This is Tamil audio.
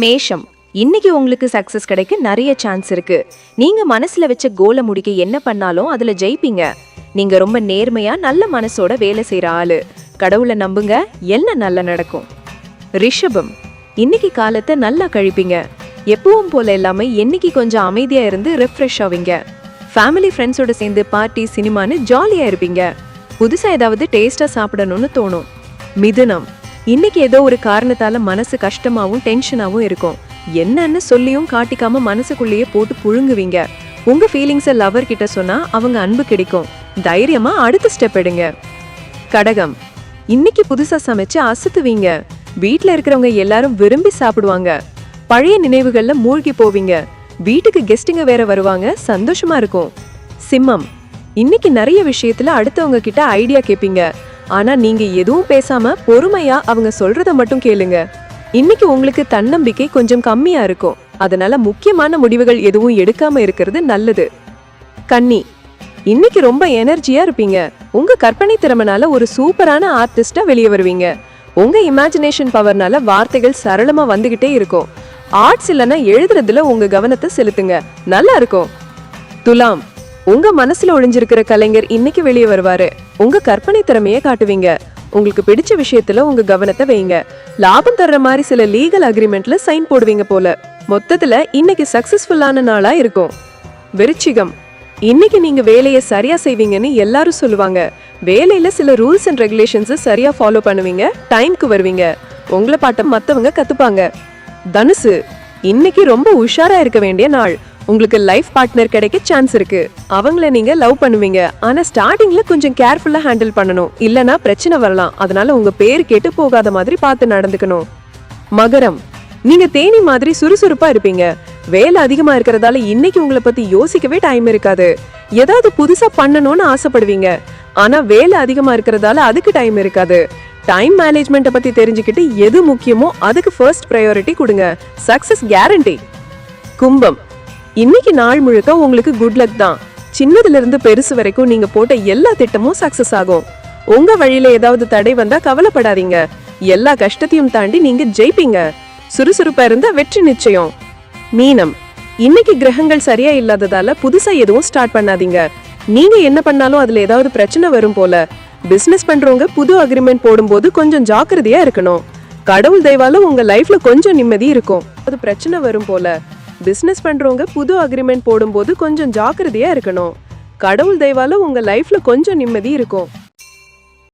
மேஷம். இன்னைக்கு உங்களுக்கு சக்சஸ் கிடைக்க நிறைய சான்ஸ் இருக்கு. நீங்க மனசுல வச்ச கோலை முடிக்க என்ன பண்ணாலும் அதுல ஜெயிப்பீங்க. நீங்க ரொம்ப நேர்மையா நல்ல மனசோட வேலை செய்யற ஆளு. கடவுளை நம்புங்க எல்லாம் நல்லா நடக்கும். ரிஷபம். இன்னைக்கு காலத்தை நல்லா கழிப்பீங்க. எப்பவும் போல எல்லாமே என்னைக்கு கொஞ்சம் அமைதியா இருந்து ரெஃப்ரெஷ் ஆவீங்க. ஃபேமிலி ஃப்ரெண்ட்ஸோட சேர்ந்து பார்ட்டி சினிமான்னு ஜாலியா இருப்பீங்க. புதுசா ஏதாவது டேஸ்டா சாப்பிடணும்னு தோணும். மிதுனம். இன்னைக்கு ஏதோ ஒரு காரணத்தால மனசு கஷ்டமாவும் டென்ஷனாவும் இருக்கும். என்னன்னு சொல்லியும் காட்டிக்காம மனசுக்குள்ளேயே போட்டு புழுங்குவீங்க. உங்க ஃபீலிங்ஸை லவர் கிட்ட சொன்னா அவங்க அன்பு கிடைக்கும். தைரியமா அடுத்த ஸ்டெப் எடுங்க. கடகம். இன்னைக்கு புதுசா சமைச்சு அசத்துவீங்க. வீட்டில் இருக்கிறவங்க எல்லாரும் விரும்பி சாப்பிடுவாங்க. பழைய நினைவுகள்ல மூழ்கி போவீங்க. வீட்டுக்கு கெஸ்ட்டுங்க வேற வருவாங்க. சந்தோஷமா இருக்கும். சிம்மம். இன்னைக்கு நிறைய விஷயத்துல அடுத்தவங்க கிட்ட ஐடியா கேப்பீங்க. ஆனா நீங்க எதுவும் பேசாம பொறுமையா அவங்க சொல்றத மட்டும் கேளுங்க. இன்னைக்கு உங்களுக்கு தன்னம்பிக்கை கொஞ்சம் கம்மியா இருக்கும். அதனால முக்கியமான முடிவுகள் எதுவும் எடுக்காம இருக்கிறது நல்லது. கன்னி இன்னைக்கு ரொம்ப எனர்ஜியா இருப்பீங்க. உங்க கற்பனை திறமனால ஒரு சூப்பரான ஆர்டிஸ்டா வெளியே வருவீங்க. உங்க இமேஜினேஷன் பவர்னால வார்த்தைகள் சரளமா வந்துகிட்டே இருக்கும். ஆர்ட்ஸ் இல்லைன்னா எழுதுறதுல உங்க கவனத்தை செலுத்துங்க. நல்லா இருக்கும். துலாம் உங்க மனசுல ஒளிஞ்சிருக்கிற கலைஞர் இன்னைக்கு வெளியே வருவாரு. உங்க கற்பனை திறமையை காட்டுவீங்க. உங்களுக்கு பிடிச்ச விஷயத்துல உங்க கவனத்தை வைங்க. லாபம் தர்ற மாதிரி சில லீகல் அக்ரிமெண்ட்ல சைன் போடுவீங்க போல. மொத்தத்துல இன்னைக்கு சக்சஸ்ஃபுல்லான நாளா இருக்கும். விருச்சிகம். இன்னைக்கு நீங்க வேலையை சரியா செய்வீங்கன்னு எல்லாரும் சொல்லுவாங்க. வேலையில சில ரூல்ஸ் அண்ட் ரெகுலேஷன்ஸ் சரியா ஃபாலோ பண்ணுவீங்க. டைம்க்கு வருவீங்க. உங்களை பாட்டம் மத்தவங்க கத்துப்பாங்க. தனுசு. இன்னைக்கு ரொம்ப உஷாரா இருக்க வேண்டிய நாள். உங்களுக்கு லைஃப் பார்ட்னர் கிடைக்க சான்ஸ் இருக்கு. அவங்கள நீங்க லவ் பண்ணுவீங்க. ஆனா ஸ்டார்டிங்ல கொஞ்சம் கேர்ஃபுல்லா ஹேண்டில் பண்ணணும். இல்லனா பிரச்சனை வரலாம். அதனால உங்க பேர் கேட்டு போகாத மாதிரி பார்த்து நடந்துக்கணும். மகரம். நீங்க தேனி மாதிரி சுறுசுறுப்பா இருப்பீங்க. வேலை அதிகமா இருக்கிறதால இன்னைக்கு உங்களை பத்தி யோசிக்கவே டைம் இருக்காது. ஏதாவது புதுசா பண்ணணும்னு ஆசைப்படுவீங்க. ஆனா வேலை அதிகமா இருக்கிறதால அதுக்கு டைம் இருக்காது. டைம் மேனேஜ்மெண்ட்டை பத்தி தெரிஞ்சுக்கிட்டு எது முக்கியமோ அதுக்கு ஃபர்ஸ்ட் ப்ரையாரிட்டி கொடுங்க. சக்சஸ் கேரண்டி கும்பம். இன்னைக்கு நாள் முழுக்க உங்களுக்கு குட் லக் தான். சின்னதுல இருந்து பெருசு வரைக்கும் நீங்க போட்ட எல்லா திட்டமும் சக்சஸ் ஆகும். உங்க வழியில ஏதாவது தடை வந்தா கவலைப்படாதீங்க. எல்லா கஷ்டத்தையும் தாண்டி நீங்க ஜெயிப்பீங்க. சுறுசுறுப்பா இருந்தால் வெற்றி நிச்சயம். மீனம் இன்னைக்கு கிரகங்கள் சரியா இல்லாததால புதுசாக எதுவும் ஸ்டார்ட் பண்ணாதீங்க. நீங்க என்ன பண்ணாலும் அதுல ஏதாவது பிரச்சனை வரும் போல. பிசினஸ் பண்றவங்க புது அக்ரிமெண்ட் போடும்போது கொஞ்சம் ஜாக்கிரதையா இருக்கணும். கடவுள் தெய்வால உங்க லைஃப்ல கொஞ்சம் நிம்மதி இருக்கும். அது பிரச்சனை வரும் போல. பிஸ்னஸ் பண்ணுறவங்க புது அக்ரிமெண்ட் போடும்போது கொஞ்சம் ஜாக்கிரதையாக இருக்கணும். கடவுள் தெய்வால உங்கள் லைஃப்பில் கொஞ்சம் நிம்மதி இருக்கும்.